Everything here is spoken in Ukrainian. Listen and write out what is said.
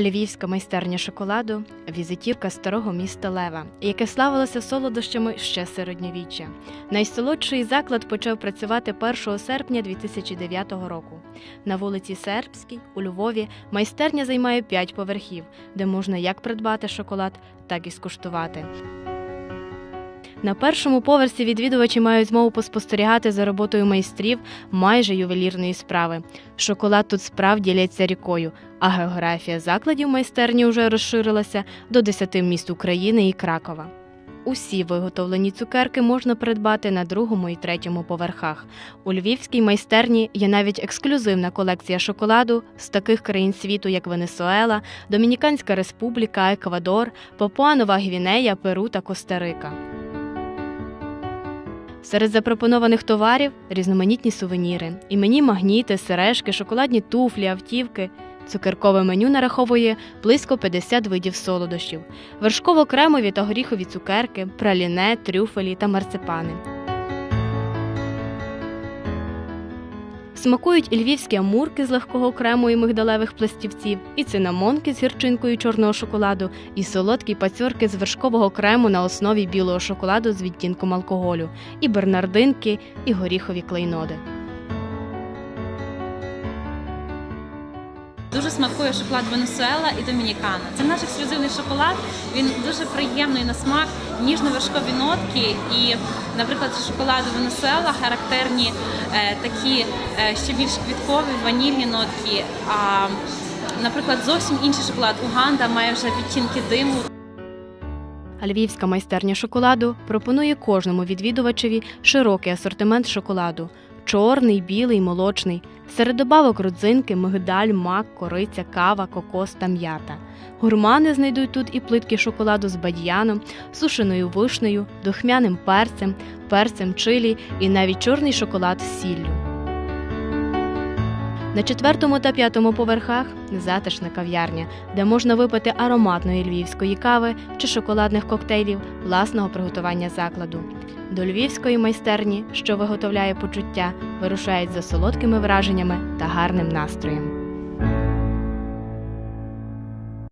Львівська майстерня шоколаду візитівка старого міста Лева, яке славилося солодощами ще середньовіччя. Найсолодший заклад почав працювати 1 серпня 2009 року. На вулиці Сербській у Львові майстерня займає 5 поверхів, де можна як придбати шоколад, так і скуштувати. На першому поверсі відвідувачі мають змогу поспостерігати за роботою майстрів майже ювелірної справи. Шоколад тут справді лється рікою, а географія закладів майстерні вже розширилася до 10 міст України і Кракова. Усі виготовлені цукерки можна придбати на другому і третьому поверхах. У львівській майстерні є навіть ексклюзивна колекція шоколаду з таких країн світу, як Венесуела, Домініканська Республіка, Еквадор, Папуанова Гвінея, Перу та Коста-Рика. Серед запропонованих товарів різноманітні сувеніри, Імені магніти, сережки, шоколадні туфлі, автівки. Цукеркове меню нараховує близько 50 видів солодощів, вершково-кремові та горіхові цукерки, праліне, трюфелі та марципани. Смакують і львівські амурки з легкого крему і мигдалевих пластівців, і цинамонки з гірчинкою чорного шоколаду, і солодкі пацьорки з вершкового крему на основі білого шоколаду з відтінком алкоголю, і бернардинки, і горіхові клейноди. Дуже смакує шоколад Венесуела і Домінікана. Це наш ексклюзивний шоколад. Він дуже приємний на смак, ніжно-вершкові нотки. І, наприклад, шоколаду Венесуела характерні е, такі е, ще більш квіткові ванільні нотки. А, наприклад, зовсім інший шоколад Уганда має вже відтінки диму. А Львівська майстерня шоколаду пропонує кожному відвідувачеві широкий асортимент шоколаду: чорний, білий, молочний. Серед добавок родзинки, мигдаль, мак, кориця, кава, кокос та м'ята. Гурмани знайдуть тут і плитки шоколаду з бадьяном, сушеною вишнею, духмяним перцем, перцем чилі і навіть чорний шоколад з сіллю. На четвертому та п'ятому поверхах затишна кав'ярня, де можна випити ароматної львівської кави чи шоколадних коктейлів власного приготування закладу. До львівської майстерні, що виготовляє почуття, вирушають за солодкими враженнями та гарним настроєм.